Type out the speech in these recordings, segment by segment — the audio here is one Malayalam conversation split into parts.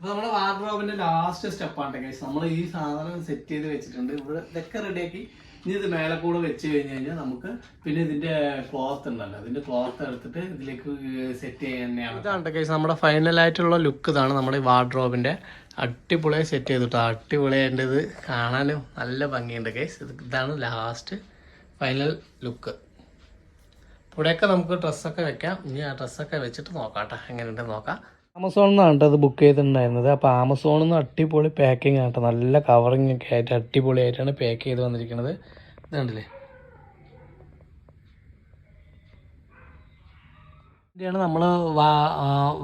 അപ്പൊ നമ്മുടെ വാർഡ്രോബിന്റെ ലാസ്റ്റ് സ്റ്റെപ്പാണ് ഗൈസ് നമ്മൾ ഈ സാധനം സെറ്റ് ചെയ്ത് വെച്ചിട്ടുണ്ട്. ഇവിടെ ഇതൊക്കെ റെഡിയാക്കി ഇനി ഇത് മേലെ കൂടെ വെച്ച് കഴിഞ്ഞ് കഴിഞ്ഞാൽ നമുക്ക് പിന്നെ ഇതിന്റെ ക്ലോത്ത് ഉണ്ടല്ലോ. അതിന്റെ ക്ലോത്ത് എടുത്തിട്ട് ഇതിലേക്ക് സെറ്റ് ചെയ്യാൻ ഇതാണ് ഗൈസ് നമ്മുടെ ഫൈനൽ ആയിട്ടുള്ള ലുക്ക് ഇതാണ് നമ്മുടെ വാർഡ്രോബിന്റെ അടിപൊളിയായി സെറ്റ് ചെയ്തിട്ട്. അടിപൊളിയായിട്ട് ഇത് കാണാനും നല്ല ഭംഗിയുണ്ട് ഗൈസ് ഇതാണ് ലാസ്റ്റ് ഫൈനൽ ലുക്ക് ഇവിടെയൊക്കെ നമുക്ക് ഡ്രസ്സൊക്കെ വെക്കാം. ഇനി ആ ഡ്രസ്സൊക്കെ വെച്ചിട്ട് നോക്കാം കേട്ടോ. എങ്ങനെയുണ്ടെന്ന് നോക്കാം. ആമസോണിൽ നിന്നാണ് കേട്ടോ അത് ബുക്ക് ചെയ്തിട്ടുണ്ടായിരുന്നത്. അപ്പോൾ ആമസോണിൽ നിന്ന് അടിപൊളി പാക്കിംഗ് ആണ് കേട്ടോ. നല്ല കവറിങ് ഒക്കെ ആയിട്ട് അടിപൊളിയായിട്ടാണ് പാക്ക് ചെയ്ത് വന്നിരിക്കുന്നത് ഇതുണ്ടല്ലേ ഇതാണ് നമ്മൾ വാ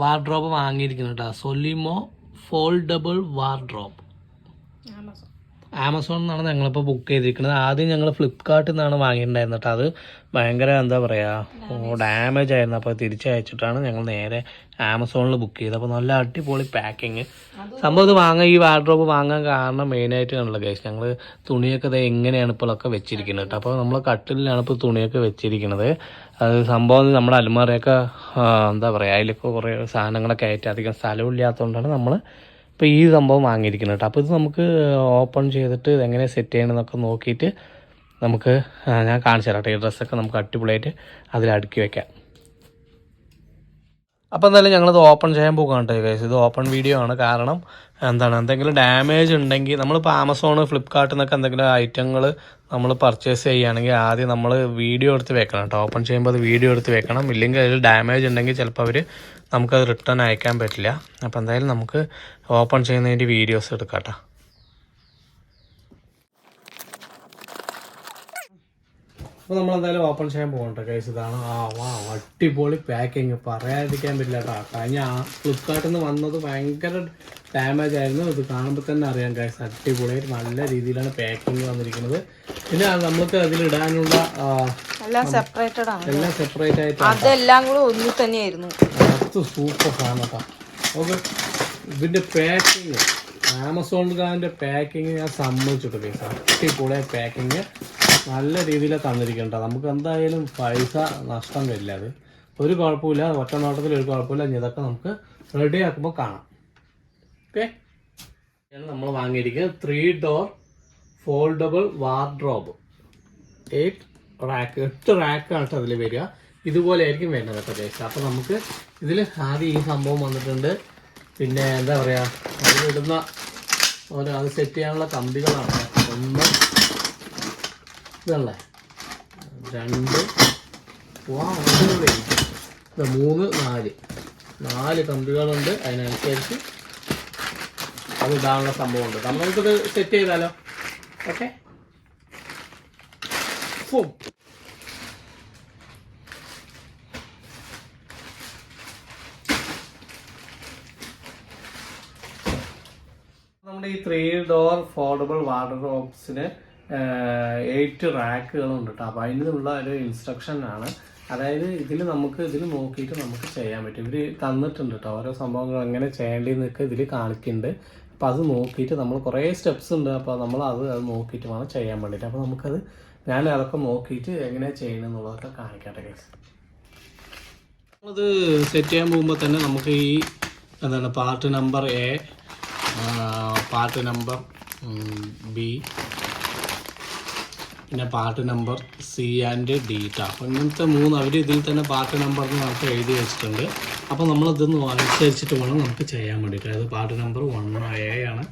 വാർഡ്രോബ് വാങ്ങിയിരിക്കുന്നത് കേട്ടോ. സൊലിമോ ഫോൾഡബിൾ വാർഡ്രോബ് ആമസോണിൽ നിന്നാണ് ഞങ്ങളിപ്പോൾ ബുക്ക് ചെയ്തിരിക്കുന്നത്. ആദ്യം ഞങ്ങൾ ഫ്ലിപ്കാർട്ടിൽ നിന്നാണ് വാങ്ങിയിട്ടുണ്ടായിരുന്നത് കേട്ടോ അത് ഭയങ്കര എന്താ പറയുക ഡാമേജ് ആയിരുന്നു. അപ്പോൾ തിരിച്ചയച്ചിട്ടാണ് ഞങ്ങൾ നേരെ ആമസോണിൽ ബുക്ക് ചെയ്തത്. അപ്പോൾ നല്ല അടിപൊളി പാക്കിങ് സംഭവം ഇത് വാങ്ങാൻ ഈ വാർഡ്രോബ് വാങ്ങാൻ കാരണം മെയിനായിട്ട് ആണല്ലോ കേസ് ഞങ്ങൾ തുണിയൊക്കെ ഇത് എങ്ങനെയാണ് ഇപ്പോഴൊക്കെ വെച്ചിരിക്കുന്നത് കേട്ടോ അപ്പോൾ നമ്മൾ കട്ടിലാണ് ഇപ്പോൾ തുണിയൊക്കെ വെച്ചിരിക്കുന്നത്. അത് സംഭവം നമ്മുടെ അലമാരയൊക്കെ എന്താ പറയുക അതിലൊക്കെ കുറേ സാധനങ്ങളൊക്കെ ആയിട്ട് അധികം സ്ഥലമില്ലാത്തതുകൊണ്ടാണ് നമ്മൾ ഇപ്പോൾ ഈ സംഭവം വാങ്ങിയിരിക്കുന്നത് കേട്ടോ. അപ്പോൾ ഇത് നമുക്ക് ഓപ്പൺ ചെയ്തിട്ട് ഇതെങ്ങനെ സെറ്റ് ചെയ്യണമെന്നൊക്കെ നോക്കിയിട്ട് നമുക്ക് ഞാൻ കാണിച്ചു തരാം ഈ ഡ്രസ്സൊക്കെ നമുക്ക് അടിപൊളിയായിട്ട് അതിൽ അടുക്കി വയ്ക്കാം അപ്പോൾ എന്തായാലും ഞങ്ങളിത് ഓപ്പൺ ചെയ്യാൻ പോകാം കേട്ടോ ഇത് ഓപ്പൺ വീഡിയോ ആണ്. കാരണം എന്താണ് എന്തെങ്കിലും ഡാമേജ് ഉണ്ടെങ്കിൽ നമ്മളിപ്പോൾ ആമസോൺ ഫ്ലിപ്കാർട്ടിൽ നിന്നൊക്കെ എന്തെങ്കിലും ഐറ്റങ്ങൾ നമ്മൾ പർച്ചേസ് ചെയ്യുകയാണെങ്കിൽ ആദ്യം നമ്മൾ വീഡിയോ എടുത്ത് വെക്കണം കേട്ടോ. ഓപ്പൺ ചെയ്യുമ്പോൾ അത് വീഡിയോ എടുത്ത് വെക്കണം. ഇല്ലെങ്കിൽ അതിൽ ഡാമേജ് ഉണ്ടെങ്കിൽ ചിലപ്പോൾ അവർ നമുക്കത് റിട്ടേൺ അയക്കാൻ പറ്റില്ല. അപ്പോൾ എന്തായാലും നമുക്ക് ഓപ്പൺ ചെയ്യുന്നതിന്റെ വീഡിയോസ് എടുക്കാം കേട്ടോ അപ്പോൾ നമ്മൾ എന്തായാലും ഓപ്പൺ ചെയ്യാൻ പോകണ്ട കേസ് ഇതാണ് ആ വാ അടിപൊളി പാക്കിങ് പറയാതിരിക്കാൻ പറ്റില്ല കേട്ടോ കഴിഞ്ഞ ഫ്ലിപ്കാർട്ടിൽ നിന്ന് വന്നത് ഭയങ്കര ഡാമേജ് ആയിരുന്നു. ഇത് കാണുമ്പോൾ തന്നെ അറിയാം കേസ് അടിപൊളിയായിട്ട് നല്ല രീതിയിലാണ് പാക്കിങ് വന്നിരിക്കുന്നത്. പിന്നെ നമുക്ക് അതിലിടാനുള്ള എല്ലാം സെപ്പറേറ്റഡ് ആണ്. എല്ലാം സെപ്പറേറ്റ് ആയിട്ട് അതെല്ലാം കൂടെ ഒന്നിൽ തന്നെയായിരുന്നു. അത് സൂപ്പർ സാധനം കേട്ടോ. ഓക്കെ. ഇതിന്റെ പാക്കിങ് ആമസോൺകാരന്റെ പാക്കിങ് ഞാൻ സമ്മതിച്ചിട്ട് പൈസ അടിപൊളിയ പാക്കിങ് നല്ല രീതിയിൽ തന്നിരിക്കണ്ട നമുക്ക് എന്തായാലും പൈസ നഷ്ടം വരില്ല അത്. ഒരു കുഴപ്പമില്ല. ഒറ്റ നോട്ടത്തിൽ ഒരു കുഴപ്പമില്ല. ഇതൊക്കെ നമുക്ക് റെഡി ആക്കുമ്പോൾ കാണാം. ഓക്കെ. നമ്മൾ വാങ്ങിയിരിക്കുന്നത് three door foldable wardrobe eight rack എട്ട് റാക്കാണ് അതിൽ വരിക. ഇതുപോലെ ആയിരിക്കും വരുന്നത് കേട്ടോ ഗൈസ് അപ്പോൾ നമുക്ക് ഇതിൽ ആദ്യം ഈ സംഭവം വന്നിട്ടുണ്ട്. പിന്നെ എന്താ പറയുക അതിലിടുന്ന ഓരോ അത് സെറ്റ് ചെയ്യാനുള്ള കമ്പികളാണ്. ഒന്ന് ഇതല്ലേ? രണ്ട്. ഇത് മൂന്ന് നാല്. നാല് കമ്പികളുണ്ട്. അതിനനുസരിച്ച് അത് ഇടാനുള്ള സംഭവമുണ്ട്. നമുക്കിത് സെറ്റ് ചെയ്താലോ? ഓക്കെ ഫും നമ്മുടെ ഈ ത്രീ ഡോർ ഫോൾഡബിൾ വാർഡ്രോബ്സിന് എയ്റ്റ് റാക്കുകളുണ്ട് കേട്ടോ അപ്പോൾ അതിനുള്ള ഒരു ഇൻസ്ട്രക്ഷൻ ആണ്. അതായത് ഇതിൽ നമുക്ക് ഇതിൽ നോക്കിയിട്ട് നമുക്ക് ചെയ്യാൻ പറ്റും. ഇവർ തന്നിട്ടുണ്ട് കേട്ടോ ഓരോ സംഭവങ്ങൾ എങ്ങനെ ചെയ്യേണ്ടതെന്നൊക്കെ ഇതിൽ കാണിക്കുന്നുണ്ട് അപ്പോൾ അത് നോക്കിയിട്ട് നമ്മൾ കുറേ സ്റ്റെപ്സ് ഉണ്ട്. അപ്പോൾ നമ്മൾ അത് അത് നോക്കിയിട്ട് വേണം ചെയ്യാൻ വേണ്ടിയിട്ട്. അപ്പോൾ നമുക്കത് ഞാൻ അതൊക്കെ നോക്കിയിട്ട് എങ്ങനെ ചെയ്യണം എന്നുള്ളതൊക്കെ കാണിക്കട്ടെ കേസ് നമ്മളത് സെറ്റ് ചെയ്യാൻ പോകുമ്പോൾ തന്നെ നമുക്ക് ഈ എന്താണ് part number A part number B പിന്നെ part number C and D അപ്പം ഇങ്ങനത്തെ മൂന്ന് അവർ ഇതിൽ തന്നെ പാർട്ട് നമ്പർ നമുക്ക് എഴുതി വെച്ചിട്ടുണ്ട്. അപ്പോൾ നമ്മളിതൊന്ന് അനുസരിച്ചിട്ട് വേണം നമുക്ക് ചെയ്യാൻ വേണ്ടിയിട്ട്. അതായത് പാർട്ട് നമ്പർ വൺ എ ആണ്.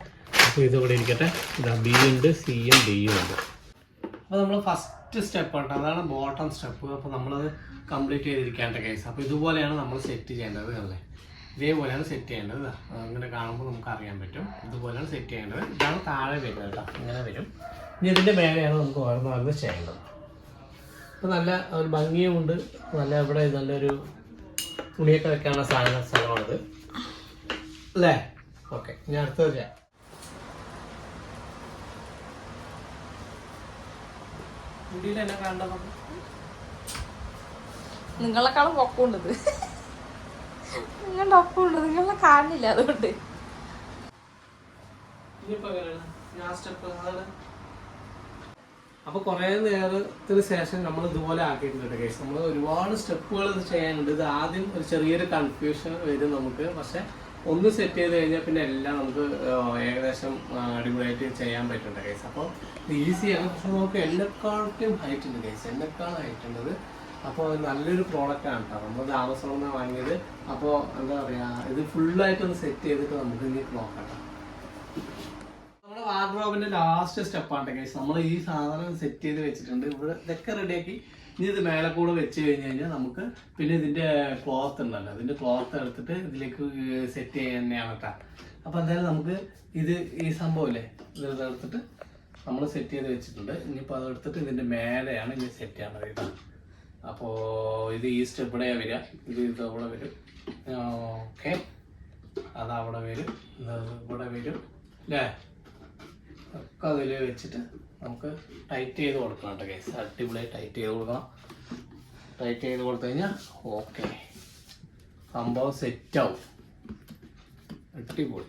അപ്പോൾ ഇതിവിടെ ഇരിക്കട്ടെ. ഇതാ ബി ഉണ്ട് സി സിയും ഡിയും ഉണ്ട്. അപ്പോൾ നമ്മൾ ഫസ്റ്റ് സ്റ്റെപ്പ് ഉണ്ട് അതാണ് ബോട്ടം സ്റ്റെപ്പ് അപ്പോൾ നമ്മളത് കംപ്ലീറ്റ് ചെയ്തിരിക്കേണ്ട കേസ് അപ്പോൾ ഇതുപോലെയാണ് നമ്മൾ സെറ്റ് ചെയ്യേണ്ടത് അല്ലേ? ഇതേപോലെയാണ് സെറ്റ് ചെയ്യേണ്ടത്. ഇങ്ങനെ അങ്ങനെ കാണുമ്പോൾ നമുക്ക് അറിയാൻ പറ്റും. ഇതുപോലെയാണ് സെറ്റ് ചെയ്യേണ്ടത്. ഇതാണ് താഴെ വരുന്നത് കേട്ടോ ഇങ്ങനെ വരും. ഇനി ഇതിന്റെ മേലെയാണ് നമുക്ക് ഓരോന്നോരോന്ന് ചെയ്യേണ്ടത്. അപ്പോൾ നല്ല ഒരു ഭംഗിയുമുണ്ട്. നല്ല ഇവിടെ നല്ലൊരു തുണിയൊക്കെ വെക്കാനുള്ള സാധന സ്ഥലമാണിത്. അല്ലേ? ഓക്കെ ഞാൻ അടുത്തത് ചെയ്യാം. നിങ്ങളെക്കാളും പൊക്കമുണ്ടത് നിങ്ങളുടെ ഒപ്പമുണ്ട് നിങ്ങളെ കാണില്ല അതുകൊണ്ട്. അപ്പൊ കുറെ നേരത്തിന് ശേഷം നമ്മൾ ഇതുപോലെ ആക്കിയിട്ടുണ്ട് കേസ്. നമ്മൾ ഒരുപാട് സ്റ്റെപ്പുകൾ ഇത് ചെയ്യാനുണ്ട്. ഇത് ആദ്യം ഒരു ചെറിയൊരു കൺഫ്യൂഷൻ വരും നമുക്ക്. പക്ഷെ ഒന്ന് സെറ്റ് ചെയ്ത് കഴിഞ്ഞാൽ പിന്നെ എല്ലാം നമുക്ക് ഏകദേശം അടിപൊളിയായിട്ട് ചെയ്യാൻ പറ്റുന്നുണ്ട് കേസ്. അപ്പോൾ ഈസിയാണ് പക്ഷെ നമുക്ക് എന്നെക്കാട്ടും ഹൈറ്റ് ഉണ്ട് കേസ്. എന്നെക്കാളും ഹൈറ്റ് ഉണ്ട് ഇത് അപ്പോൾ നല്ലൊരു പ്രോഡക്റ്റ് ആണ് കേട്ടോ നമ്മൾ ആമസോണിൽ നിന്ന് വാങ്ങിയത്. അപ്പോൾ എന്താ പറയുക ഇത് ഫുള്ളായിട്ടൊന്ന് സെറ്റ് ചെയ്തിട്ട് നമുക്ക് ഇനി നോക്കാം നമ്മുടെ വാർഡ്രോബിന്റെ ലാസ്റ്റ് സ്റ്റെപ്പാണ് കേസ് നമ്മൾ ഈ സാധനം സെറ്റ് ചെയ്ത് വെച്ചിട്ടുണ്ട്. ഇവിടെ ഇതൊക്കെ റെഡിയാക്കി ഇനി ഇത് മേലെ കൂടെ വെച്ച് കഴിഞ്ഞ് കഴിഞ്ഞാൽ നമുക്ക് പിന്നെ ഇതിന്റെ ക്ലോത്ത് ഉണ്ടല്ലോ. അതിന്റെ ക്ലോത്ത് എടുത്തിട്ട് ഇതിലേക്ക് സെറ്റ് ചെയ്യാൻ തന്നെയാണ് കേട്ടോ അപ്പൊ എന്തായാലും നമുക്ക് ഇത് ഈ സംഭവമില്ലേ ഇത് എടുത്തിട്ട് നമ്മൾ സെറ്റ് ചെയ്ത് വെച്ചിട്ടുണ്ട്. ഇനിയിപ്പോൾ അത് എടുത്തിട്ട് ഇതിന്റെ മേലെയാണ് ഇനി സെറ്റ് ചെയ്യണത് കേട്ടോ അപ്പോൾ ഇത് ഈസ്റ്റ് ഇവിടെയാണ് വരിക. ഇത് ഇത് അവിടെ വരും. ഓക്കെ. അത് അവിടെ വരും. ഇവിടെ വരും. അല്ലേ? ഒക്കെ അതിൽ വെച്ചിട്ട് നമുക്ക് ടൈറ്റ് ചെയ്ത് കൊടുക്കണം കേട്ടോ കേസ് അടിപൊളിയായി ടൈറ്റ് ചെയ്ത് കൊടുക്കണം. ടൈറ്റ് ചെയ്ത് കൊടുത്തു കഴിഞ്ഞാൽ ഓക്കെ. സംഭവം സെറ്റാവും അടിപൊളി.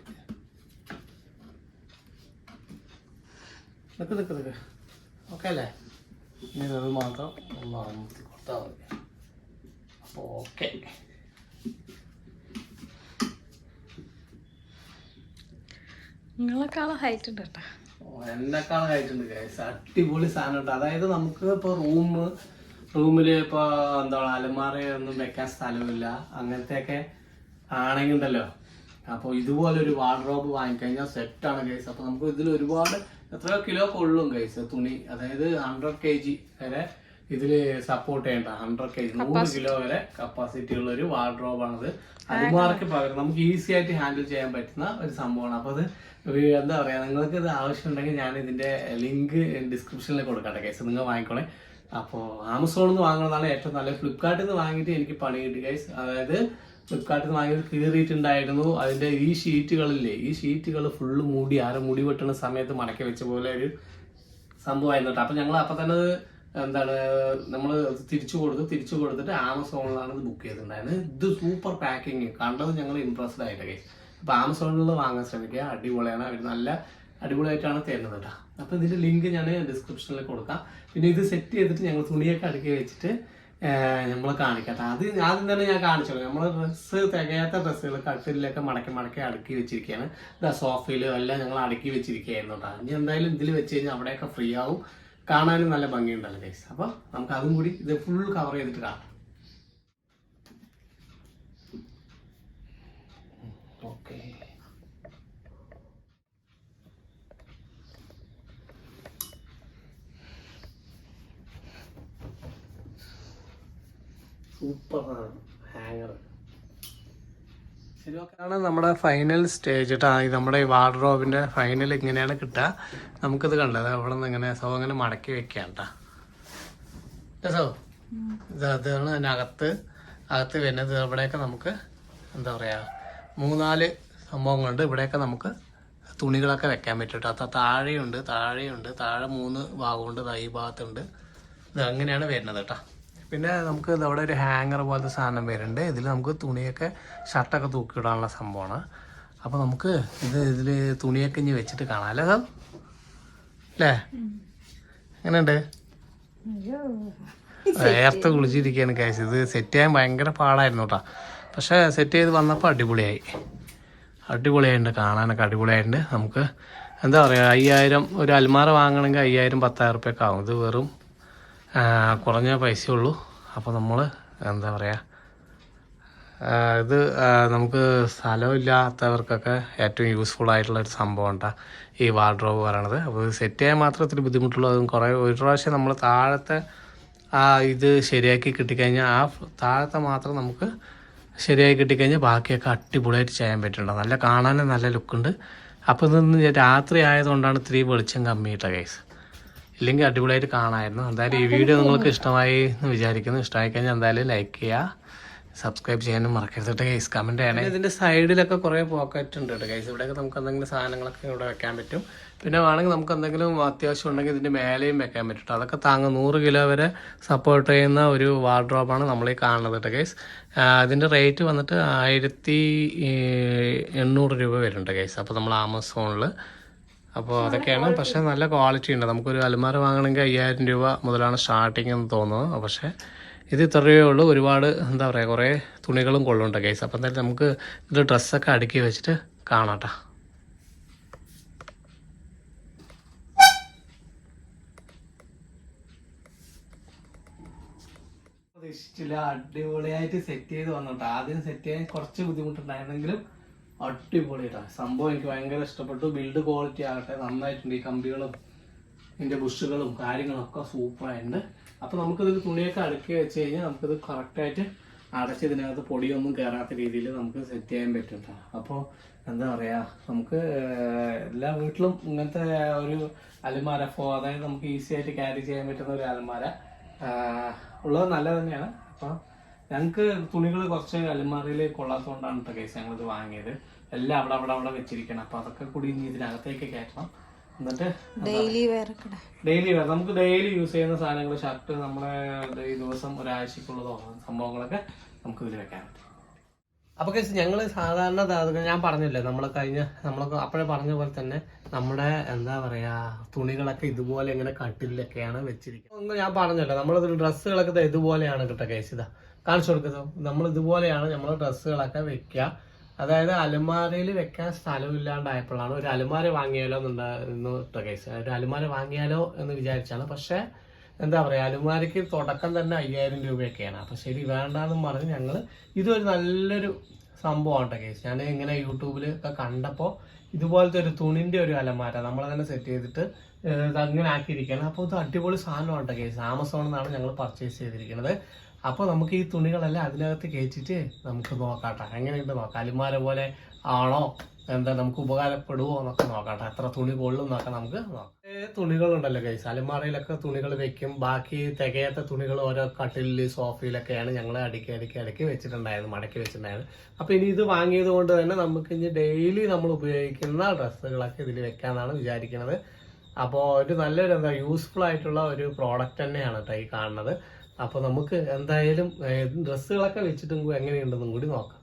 നിൽക്ക് നിൽക്ക് നിൽക്ക് ഓക്കെ അല്ലേ? ഇനി അത് മാത്രം ഒന്ന് മതി അപ്പോൾ ഓക്കെ നിങ്ങളെക്കാളും ഹൈറ്റ് ഉണ്ട് കേട്ടോ. എന്നെക്കാളും ആയിട്ടുണ്ട് ഗൈസ് അടിപൊളി സാധനം ഉണ്ട് അതായത് നമുക്ക് ഇപ്പൊ റൂം റൂമിൽ ഇപ്പൊ എന്താണ് അലമാറയൊന്നും വെക്കാൻ സ്ഥലമില്ല. അങ്ങനത്തെയൊക്കെ ആണെങ്കിൽ ഉണ്ടല്ലോ അപ്പോൾ ഇതുപോലെ ഒരു വാർഡ്രോബ് വാങ്ങിക്കഴിഞ്ഞാൽ സെറ്റാണ് ഗൈസ് അപ്പോൾ നമുക്ക് ഇതിൽ ഒരുപാട് എത്രയോ കിലോ കൊള്ളും ഗൈസ് തുണി. അതായത് ഹൺഡ്രഡ് കെ ജി വരെ ഇതിൽ സപ്പോർട്ട് ചെയ്യേണ്ട. ഹൺഡ്രഡ് കെ നൂറ് കിലോ വരെ കപ്പാസിറ്റി ഉള്ള ഒരു വാർഡ്രോബാണത് അതിമാർക്ക് പകരം നമുക്ക് ഈസി ആയിട്ട് ഹാൻഡിൽ ചെയ്യാൻ പറ്റുന്ന ഒരു സംഭവമാണ്. അപ്പോൾ അത് എന്താ പറയാ നിങ്ങൾക്ക് ഇത് ആവശ്യമുണ്ടെങ്കിൽ ഞാൻ ഇതിന്റെ ലിങ്ക് ഡിസ്ക്രിപ്ഷനിൽ കൊടുക്കട്ടെ കേസ് നിങ്ങൾ വാങ്ങിക്കോളെ. അപ്പോൾ ആമസോണിൽ നിന്ന് വാങ്ങുന്നതാണ് ഏറ്റവും നല്ലത്. ഫ്ലിപ്കാർട്ടിൽ നിന്ന് വാങ്ങിയിട്ട് എനിക്ക് പണി കിട്ടി ഗൈസ് അതായത് ഫ്ലിപ്കാർട്ടിൽ നിന്ന് വാങ്ങിയത് കീറിയിട്ടുണ്ടായിരുന്നു അതിന്റെ ഈ ഷീറ്റുകളില്ലേ ഈ ഷീറ്റുകൾ ഫുള്ള് മൂടി ആരും മുടി വെട്ടുന്ന സമയത്ത് മടക്കി വെച്ച പോലെ ഒരു സംഭവമായിരുന്നു കേട്ടോ അപ്പൊ ഞങ്ങൾ അപ്പൊ തന്നെ എന്താണ് നമ്മൾ തിരിച്ചു കൊടുത്ത് തിരിച്ചു കൊടുത്തിട്ട് ആമസോണിലാണ് ഇത് ബുക്ക് ചെയ്തിട്ടുണ്ടായിരുന്നത്. ഇത് സൂപ്പർ പാക്കിങ് കണ്ടത് ഞങ്ങൾ ഇൻട്രസ്റ്റഡ് ആയിട്ടൊക്കെ guys. അപ്പൊ ആമസോണിൽ വാങ്ങാൻ ശ്രമിക്കുക. അടിപൊളിയാണ്. അവർ നല്ല അടിപൊളിയായിട്ടാണ് തരുന്നത് കേട്ടോ. അപ്പൊ ഇതിന്റെ ലിങ്ക് ഞാൻ ഡിസ്ക്രിപ്ഷനിൽ കൊടുക്കാം. പിന്നെ ഇത് സെറ്റ് ചെയ്തിട്ട് ഞങ്ങൾ തുണിയൊക്കെ അടുക്കി വെച്ചിട്ട് നമ്മൾ കാണിക്കട്ടെ അത് ആദ്യം തന്നെ ഞാൻ കാണിച്ചോളൂ. നമ്മൾ ഡ്രസ്സ് തികയാത്ത ഡ്രസ്സുകൾ കട്ടിലൊക്കെ മടക്കി മടക്കി അടുക്കി വെച്ചിരിക്കുകയാണ് ഇതാ സോഫയിലും എല്ലാം ഞങ്ങൾ അടുക്കി വെച്ചിരിക്കുകയായിരുന്നു കേട്ടോ. ഇനി എന്തായാലും ഇതിൽ വെച്ച് കഴിഞ്ഞാൽ അവിടെയൊക്കെ ഫ്രീ ആവും. കാണാനും നല്ല ഭംഗിയുണ്ടല്ലോ ഗൈസ് അപ്പോൾ നമുക്ക് അതും കൂടി ഇത് ഫുൾ കവർ ചെയ്തിട്ട് കാണാം. ഹാങ്ങർ ഓക്കെയാണ് നമ്മുടെ ഫൈനൽ സ്റ്റേജ് കേട്ടോ നമ്മുടെ ഈ വാർഡ്രോബിന്റെ ഫൈനൽ ഇങ്ങനെയാണ് കിട്ടുക. നമുക്കിത് കണ്ടത് അവിടെ നിന്ന് ഇങ്ങനെ സോ അങ്ങനെ മടക്കി വെക്കാം കേട്ടോ സോ? ഇത് അതാണ് അതിനകത്ത് അകത്ത് വരുന്നത്. ഇവിടെയൊക്കെ നമുക്ക് എന്താ പറയുക മൂന്നാൽ സംഭവങ്ങളുണ്ട്. ഇവിടെയൊക്കെ നമുക്ക് തുണികളൊക്കെ വെക്കാൻ പറ്റും കേട്ടോ താഴെയുണ്ട് താഴെയുണ്ട് താഴെ മൂന്ന് ഭാഗമുണ്ട് ഈ ഭാഗത്തുണ്ട്. ഇത് അങ്ങനെയാണ് വരുന്നത് കേട്ടോ പിന്നെ നമുക്ക് അവിടെ ഒരു ഹാങ്ങർ പോലത്തെ സാധനം വരുന്നുണ്ട്. ഇതിൽ നമുക്ക് തുണിയൊക്കെ ഷർട്ടൊക്കെ തൂക്കിയിടാനുള്ള സംഭവമാണ്. അപ്പോൾ നമുക്ക് ഇത് ഇതിൽ തുണിയൊക്കെ ഇനി വെച്ചിട്ട് കാണാം. അല്ലേ സാർ? അല്ലേ? എങ്ങനെയുണ്ട്? നേരത്തെ കുളിച്ചിരിക്കുകയാണ് കാശ് ഇത് സെറ്റ് ചെയ്യാൻ ഭയങ്കര പാടായിരുന്നു കേട്ടോ. പക്ഷേ സെറ്റ് ചെയ്ത് വന്നപ്പോൾ അടിപൊളിയായി. അടിപൊളിയായിട്ടുണ്ട് കാണാനൊക്കെ അടിപൊളിയായിട്ടുണ്ട്. നമുക്ക് എന്താ പറയുക അയ്യായിരം ഒരു അൽമാറ വാങ്ങണമെങ്കിൽ അയ്യായിരം പത്തായിരം റുപ്യൊക്കെ ആവും. ഇത് വെറും കുറഞ്ഞ പൈസയുള്ളൂ അപ്പോൾ നമ്മൾ എന്താ പറയുക ഇത് നമുക്ക് സ്ഥലമില്ലാത്തവർക്കൊക്കെ ഏറ്റവും യൂസ്ഫുൾ ആയിട്ടുള്ള ഒരു സംഭവം ഉണ്ടാ ഈ വാർഡ്രോബ് പറയണത്. അപ്പോൾ ഇത് സെറ്റ് ചെയ്യാൻ മാത്രം ഇത്തിരി ബുദ്ധിമുട്ടുള്ളൂ. അതും കുറേ ഒരു പ്രാവശ്യം നമ്മൾ താഴത്തെ ആ ഇത് ശരിയാക്കി കിട്ടിക്കഴിഞ്ഞാൽ ആ താഴത്തെ മാത്രം നമുക്ക് ശരിയായി കിട്ടിക്കഴിഞ്ഞാൽ ബാക്കിയൊക്കെ അടിപൊളിയായിട്ട് ചെയ്യാൻ പറ്റുന്നുണ്ട്. നല്ല കാണാനും നല്ല ലുക്കുണ്ട് അപ്പോൾ ഇതൊന്ന് രാത്രി ആയതുകൊണ്ടാണ് ഇത്തിരി വെളിച്ചം കമ്മിയിട്ട കേസ് ഇല്ലെങ്കിൽ അടിപൊളിയായിട്ട് കാണാമായിരുന്നു എന്തായാലും ഈ വീഡിയോ നിങ്ങൾക്ക് ഇഷ്ടമായി എന്ന് വിചാരിക്കുന്നു. ഇഷ്ടമായി കഴിഞ്ഞാൽ എന്തായാലും ലൈക്ക് ചെയ്യുക സബ്സ്ക്രൈബ് ചെയ്യാനും മറക്കരുത് ഗൈസ് കമന്റ് ചെയ്യണേ. ഇതിന്റെ സൈഡിലൊക്കെ കുറേ പോക്കറ്റ് ഉണ്ട് കേട്ടോ ഗൈസ് ഇവിടെയൊക്കെ നമുക്ക് എന്തെങ്കിലും സാധനങ്ങളൊക്കെ ഇവിടെ വെക്കാൻ പറ്റും. പിന്നെ വേണമെങ്കിൽ നമുക്ക് എന്തെങ്കിലും അത്യാവശ്യം ഉണ്ടെങ്കിൽ ഇതിന്റെ മേലെയും വെക്കാൻ പറ്റും അതൊക്കെ താങ്ങും. നൂറ് കിലോ വരെ സപ്പോർട്ട് ചെയ്യുന്ന ഒരു വാർഡ്രോബാണ് നമ്മൾ ഈ കാണുന്നത് കേട്ടോ ഗൈസ് അതിന്റെ റേറ്റ് വന്നിട്ട് ആയിരത്തി എണ്ണൂറ് രൂപ വരുന്നുണ്ട് ഗൈസ് അപ്പോൾ നമ്മൾ ആമസോണിൽ അപ്പോൾ അതൊക്കെയാണ്. പക്ഷേ നല്ല ക്വാളിറ്റി ഉണ്ട്. നമുക്കൊരു അലമാര വാങ്ങണമെങ്കിൽ അയ്യായിരം രൂപ മുതലാണ് സ്റ്റാർട്ടിങ് എന്ന് തോന്നുന്നത്. പക്ഷേ ഇത് ഇത്രയേ ഉള്ളൂ. ഒരുപാട് എന്താ പറയുക കുറേ തുണികളും കൊള്ളുണ്ട് കേസ് അപ്പം എന്തായാലും നമുക്ക് ഇത് ഡ്രസ്സൊക്കെ അടുക്കി വെച്ചിട്ട് കാണാട്ടോ. അടിപൊളിയായിട്ട് സെറ്റ് ചെയ്ത് വന്നിട്ട് ആദ്യം സെറ്റ് ചെയ്യാൻ കുറച്ച് ബുദ്ധിമുട്ടുണ്ടായിരുന്നെങ്കിലും അടിപൊളിയായിട്ടാണ് സംഭവം എനിക്ക് ഭയങ്കര ഇഷ്ടപ്പെട്ടു. ബിൽഡ് ക്വാളിറ്റി ആകട്ടെ നന്നായിട്ടുണ്ട്. ഈ കമ്പികളും ഇതിന്റെ ബുഷുകളും കാര്യങ്ങളൊക്കെ സൂപ്പറായിട്ടുണ്ട് അപ്പൊ നമുക്കിത് തുണിയൊക്കെ അടുക്കി വെച്ച് കഴിഞ്ഞാൽ നമുക്കിത് കറക്റ്റായിട്ട് അടച്ച് ഇതിനകത്ത് പൊടിയൊന്നും കയറാത്ത രീതിയിൽ നമുക്ക് സെറ്റ് ചെയ്യാൻ പറ്റും. അപ്പോൾ എന്താ പറയാ നമുക്ക് എല്ലാ വീട്ടിലും ഇങ്ങനത്തെ ഒരു അലമാര ഫോ അതായത് നമുക്ക് ഈസി ആയിട്ട് ക്യാരി ചെയ്യാൻ പറ്റുന്ന ഒരു അലമാര ഉള്ളത് നല്ലത് തന്നെയാണ്. അപ്പോൾ ഞങ്ങൾക്ക് തുണികൾ കുറച്ച് അലമാരയിൽ കൊള്ളാത്തതുകൊണ്ടാണ് കേട്ടോ കേസ് ഞങ്ങളിത് വാങ്ങിയത്. എല്ലാം അവിടെ അവിടെ അവിടെ വെച്ചിരിക്കണം. അപ്പൊ അതൊക്കെ കൂടി ഇനി ഇതിനകത്തേക്ക് കയറ്റണം. എന്നിട്ട് ഡെയിലി വെയർ ഡെയിലി വെയർ നമുക്ക് ഡെയിലി യൂസ് ചെയ്യുന്ന സാധനങ്ങൾ ഷർട്ട് നമ്മളെ ഈ ദിവസം ഒരാഴ്ചക്കുള്ളതോ സംഭവങ്ങളൊക്കെ നമുക്ക് ഇതിൽ വെക്കാൻ പറ്റും അപ്പൊ കേസ് ഞങ്ങൾ സാധാരണ ഞാൻ പറഞ്ഞില്ലേ നമ്മൾ കഴിഞ്ഞ നമ്മളൊക്കെ അപ്പോഴേ പറഞ്ഞ പോലെ തന്നെ നമ്മുടെ എന്താ പറയാ തുണികളൊക്കെ ഇതുപോലെ ഇങ്ങനെ കട്ടിലൊക്കെയാണ് വെച്ചിരിക്കുന്നത്. ഞാൻ പറഞ്ഞല്ലോ നമ്മൾ ഡ്രസ്സുകളൊക്കെ ഇതുപോലെയാണ് കേട്ടോ കേസ് ഇതാ. കാണിച്ചു കൊടുക്കുന്നത് നമ്മൾ ഇതുപോലെയാണ് നമ്മൾ ഡ്രസ്സുകളൊക്കെ വെക്കുക. അതായത് അലമാരയിൽ വെക്കാൻ സ്ഥലമില്ലാണ്ടായപ്പോഴാണ് ഒരു അലമാര വാങ്ങിയാലോ എന്നുണ്ടായിരുന്നു കേസ് ഒരു അലമാര വാങ്ങിയാലോ എന്ന് വിചാരിച്ചാണ്. പക്ഷേ എന്താ പറയുക അലുമാരിക്ക് തുടക്കം തന്നെ അയ്യായിരം രൂപയൊക്കെയാണ്. അപ്പം ശരി വേണ്ടാന്ന് പറഞ്ഞ് ഞങ്ങൾ ഇതൊരു നല്ലൊരു സംഭവമാണ് കേസ്. ഞാൻ ഇങ്ങനെ യൂട്യൂബിൽ ഒക്കെ കണ്ടപ്പോൾ ഇതുപോലത്തെ ഒരു തുണിന്റെ ഒരു അലമാര നമ്മൾ തന്നെ സെറ്റ് ചെയ്തിട്ട് ഇത് അങ്ങനെ ആക്കിയിരിക്കുകയാണ്. അപ്പോൾ ഇത് അടിപൊളി സാധനമാണ് കേസ്. ആമസോണിൽ നിന്നാണ് ഞങ്ങൾ പർച്ചേസ് ചെയ്തിരിക്കുന്നത്. അപ്പോൾ നമുക്ക് ഈ തുണികളെല്ലാം അതിനകത്ത് കയറ്റിയിട്ട് നമുക്ക് നോക്കാം കേട്ടോ എങ്ങനെയുണ്ട് നോക്കാം. അലുമാര പോലെ ആണോ? എന്താ നമുക്ക് ഉപകാരപ്പെടുമോ എന്നൊക്കെ നോക്കാം എത്ര തുണി കൊള്ളും എന്നൊക്കെ നമുക്ക് നോക്കാം. തുണികളുണ്ടല്ലോ കൈസ് അലമാറയിലൊക്കെ തുണികൾ വെക്കും. ബാക്കി തികയാത്ത തുണികൾ ഓരോ കട്ടിലിൽ സോഫയിലൊക്കെയാണ് ഞങ്ങൾ അടുക്കി അടുക്കി അടുക്കി വെച്ചിട്ടുണ്ടായിരുന്നു മടക്കി വെച്ചിട്ടുണ്ടായിരുന്നു അപ്പൊ ഇനി ഇത് വാങ്ങിയത് കൊണ്ട് തന്നെ നമുക്ക് ഇനി ഡെയിലി നമ്മൾ ഉപയോഗിക്കുന്ന ഡ്രസ്സുകളൊക്കെ ഇതിൽ വെക്കാന്നാണ് വിചാരിക്കുന്നത് അപ്പോൾ ഒരു നല്ലൊരു എന്താ യൂസ്ഫുൾ ആയിട്ടുള്ള ഒരു പ്രോഡക്റ്റ് തന്നെയാണ് കേട്ടോ ഈ കാണുന്നത്. അപ്പോൾ നമുക്ക് എന്തായാലും ഡ്രസ്സുകളൊക്കെ വെച്ചിട്ടും എങ്ങനെയുണ്ടെന്നും കൂടി നോക്കാം.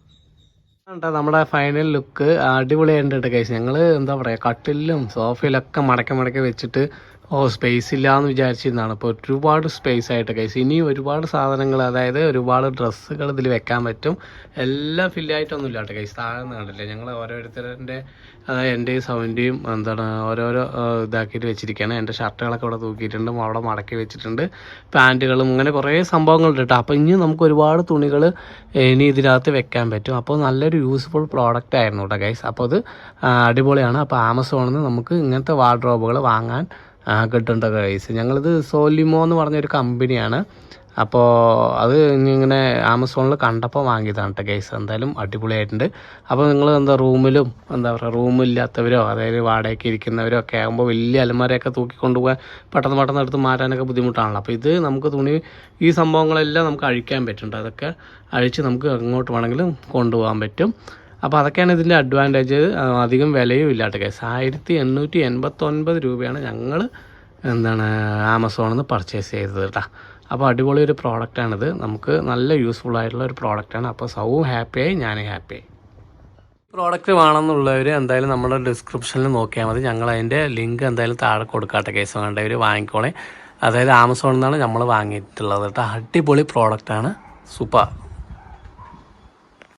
കേട്ടോ നമ്മുടെ ഫൈനൽ ലുക്ക് അടിപൊളിയായിട്ടുണ്ട് ഗയ്സ് ഞങ്ങൾ എന്താ പറയുക കട്ടിലും സോഫയിലൊക്കെ മടക്കി മടക്കി വെച്ചിട്ട് ഓ സ്പേസ് ഇല്ല എന്ന് വിചാരിച്ചിരുന്നതാണ്. അപ്പോൾ ഒരുപാട് സ്പേസ് ആയിട്ട് കൈസ് ഇനി ഒരുപാട് സാധനങ്ങൾ അതായത് ഒരുപാട് ഡ്രസ്സുകൾ ഇതിൽ വെക്കാൻ പറ്റും. എല്ലാം ഫില്ലായിട്ടൊന്നും ഇല്ല കേട്ടോ കൈസ് താഴെ നിന്ന് ഞങ്ങൾ ഓരോരുത്തരുടെ അതായത് എന്റെയും സൗന്റെയും എന്താണ് ഓരോരോ ഇതാക്കിയിട്ട് വെച്ചിരിക്കുകയാണ്. എന്റെ ഷർട്ടുകളൊക്കെ ഇവിടെ തൂക്കിയിട്ടുണ്ട് അവിടെ മടക്കി വെച്ചിട്ടുണ്ട്. പാന്റുകളും അങ്ങനെ കുറേ സംഭവങ്ങളുണ്ട് കേട്ടോ. അപ്പോൾ ഇനി നമുക്ക് ഒരുപാട് തുണികൾ ഇനി ഇതിനകത്ത് വെക്കാൻ പറ്റും. അപ്പോൾ നല്ലൊരു യൂസ്ഫുൾ പ്രോഡക്റ്റ് ആയിരുന്നു കേട്ടോ കൈസ് അപ്പോൾ അത് അടിപൊളിയാണ്. അപ്പോൾ ആമസോണിൽ നിന്ന് നമുക്ക് ഇങ്ങനത്തെ വാർഡ്രോബുകൾ വാങ്ങാൻ ആ, കിട്ടേണ്ട ഗൈസ് ഞങ്ങളിത് സോലിമോ എന്ന് പറഞ്ഞൊരു കമ്പനിയാണ് അപ്പോൾ അത് ഇങ്ങനെ ആമസോണിൽ കണ്ടപ്പോൾ വാങ്ങിയതാണ് കേട്ടോ ഗൈസ് എന്തായാലും അടിപൊളിയായിട്ടുണ്ട്. അപ്പോൾ നിങ്ങൾ എന്താ റൂമിലും എന്താ പറയുക റൂമില്ലാത്തവരോ അതായത് വാടകയ്ക്ക് ഇരിക്കുന്നവരോ ഒക്കെ ആകുമ്പോൾ വലിയ അലമാരയൊക്കെ തൂക്കിക്കൊണ്ട് പോകാൻ പെട്ടെന്ന് പെട്ടെന്ന് എടുത്ത് മാറ്റാനൊക്കെ ബുദ്ധിമുട്ടാണല്ലോ. അപ്പോൾ ഇത് നമുക്ക് തുണി ഈ സംഭവങ്ങളെല്ലാം നമുക്ക് അഴിക്കാൻ പറ്റുന്നുണ്ട് അതൊക്കെ അഴിച്ച് നമുക്ക് എങ്ങോട്ട് വേണമെങ്കിലും കൊണ്ടുപോകാൻ പറ്റും. അപ്പോൾ അതൊക്കെയാണ് ഇതിന്റെ അഡ്വാന്റേജ് അധികം വിലയും ഇല്ലാത്ത കേസ് ആയിരത്തി എണ്ണൂറ്റി എൺപത്തൊൻപത് രൂപയാണ് ഞങ്ങൾ എന്താണ് ആമസോണിൽ നിന്ന് പർച്ചേസ് ചെയ്തത് കേട്ടോ. അപ്പോൾ അടിപൊളി ഒരു പ്രോഡക്റ്റാണിത് നമുക്ക് നല്ല യൂസ്ഫുൾ ആയിട്ടുള്ള ഒരു പ്രോഡക്റ്റാണ് അപ്പോൾ സൗവും ഹാപ്പിയായി ഞാനും ഹാപ്പിയായി പ്രോഡക്റ്റ് വേണമെന്നുള്ളവർ എന്തായാലും നമ്മുടെ ഡിസ്ക്രിപ്ഷനിൽ നോക്കിയാൽ മതി. ഞങ്ങൾ അതിന്റെ ലിങ്ക് എന്തായാലും താഴെ കൊടുക്കാട്ടെ കേസ് വേണ്ടവർ വാങ്ങിക്കോളേ. അതായത് ആമസോണിൽ നിന്നാണ് നമ്മൾ വാങ്ങിയിട്ടുള്ളത് കേട്ടോ. അടിപൊളി പ്രോഡക്റ്റാണ് സൂപ്പർ.